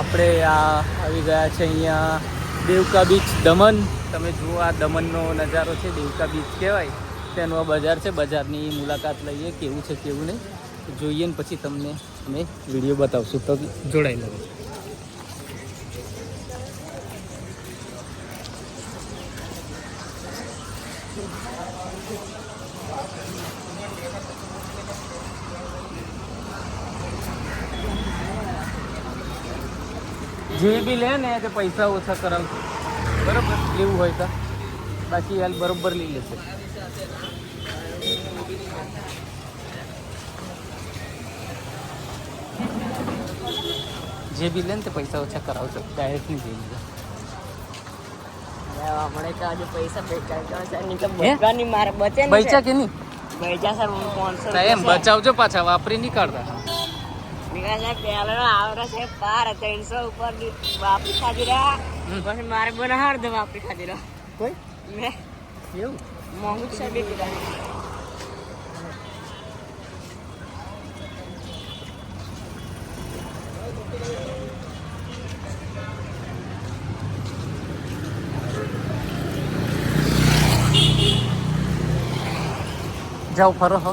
આપણે આ આવી ગયા છે અહીંયા દેવકા બીચ દમણ. તમે જુઓ આ દમણનો નજારો છે, દેવકા બીચ કહેવાય. તેનું આ બજાર છે, બજારની મુલાકાત લઈએ, કેવું છે, કેવું નહીં. જોઈએ ને પછી તમને અમે વીડિયો બતાવશું. તો જોડાઈ લો. જે બી લે ને તે પૈસા ઓછા કરાવશે બરાબર? લેવું હોય તો. બાકી હાલ બરોબર લઈ લેશે. જે બી લે ને તે પૈસા ઓછા કરાવશે ડાયરેક્ટ નહીં જઈ લીધા હમણાં તો આજે પૈસા? બચવાની મારે બચે ને કે નહીં? બચા સર હું એમ બચાવજો પાછા વાપરી નહીં કાઢતા. મારે બનાવડ દે વાપરી ખાધી રહ્યા કોઈ? મેં એવું? મોંઘું છે બે કીધા જાઓ ફરો હો.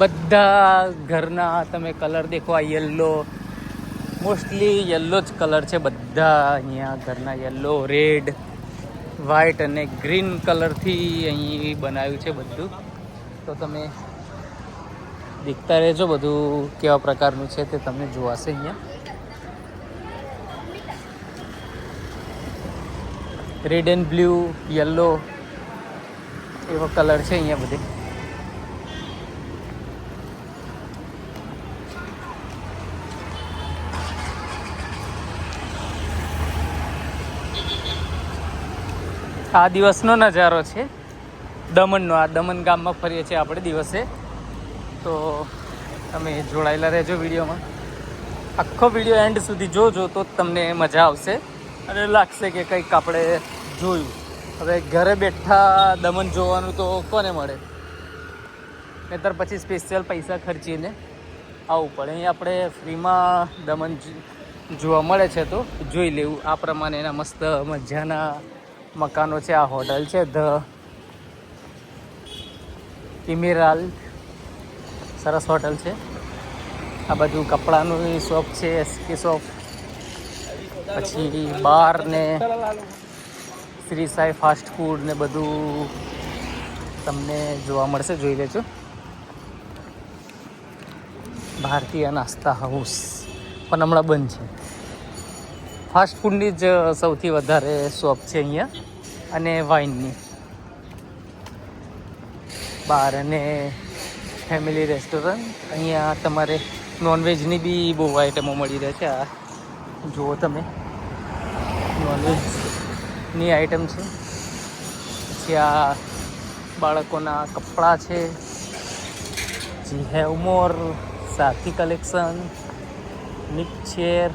બધા ઘરના તમે કલર દેખો, આ યલો મોસ્ટલી યલો જ કલર છે બધા અહીંયા ઘરના યલો રેડ વ્હાઈટ અને ગ્રીન કલરથી અહીં બનાવ્યું છે બધું. તો તમે દેખતા રહેજો બધું કેવા પ્રકારનું છે તે તમને જોવાશે અહીંયા. રેડ એન્ડ બ્લુ યલો એવો કલર છે અહીંયા બધે. આ દિવસનો નજારો છે. દમણનો, આ દમણ ગામમાં ફરીએ છીએ આપણે દિવસે. તો તમે જોડાયેલા રહેજો વિડીયોમાં. આખો વીડિયો એન્ડ સુધી જોજો તો તમને મજા આવશે. અને લાગશે કે કંઈક આપણે જોયું. હવે ઘરે બેઠા દમણ જોવાનું તો કોને મળે? નહીતર પછી સ્પેશિયલ પૈસા ખર્ચીને આવવું પડે. અહીં આપણે ફ્રીમાં દમણ જોવા મળે છે તો જોઈ લેવું. આ પ્રમાણેના મસ્ત મજાના મકાનો છે, આ હોટલ છે, ધ ઇમિરાલ સરસ હોટલ છે. આ બધું કપડાનું શોપ છે, એસકે શોપ. પછી બાર ને શ્રી સાઈ ફાસ્ટ ફૂડ ને બધું તમને જોવા મળશે, જોઈ લેજો. ભારતીય નાસ્તા હાઉસ. પણ હમણાં બંધ છે. ફાસ્ટ ફૂડની જ સૌથી વધારે શોપ છે અહીંયા. અને વાઇનની. બાર અને ફેમિલી રેસ્ટોરન્ટ. અહીંયા તમારે નોનવેજની બી બહુ આઈટમો મળી રહે છે. આ જુઓ તમે. નોનવેજની આઈટમ છે. પછી આ બાળકોના કપડાં છે. જી હેવ મોર સાથી કલેક્શન નિક ચેર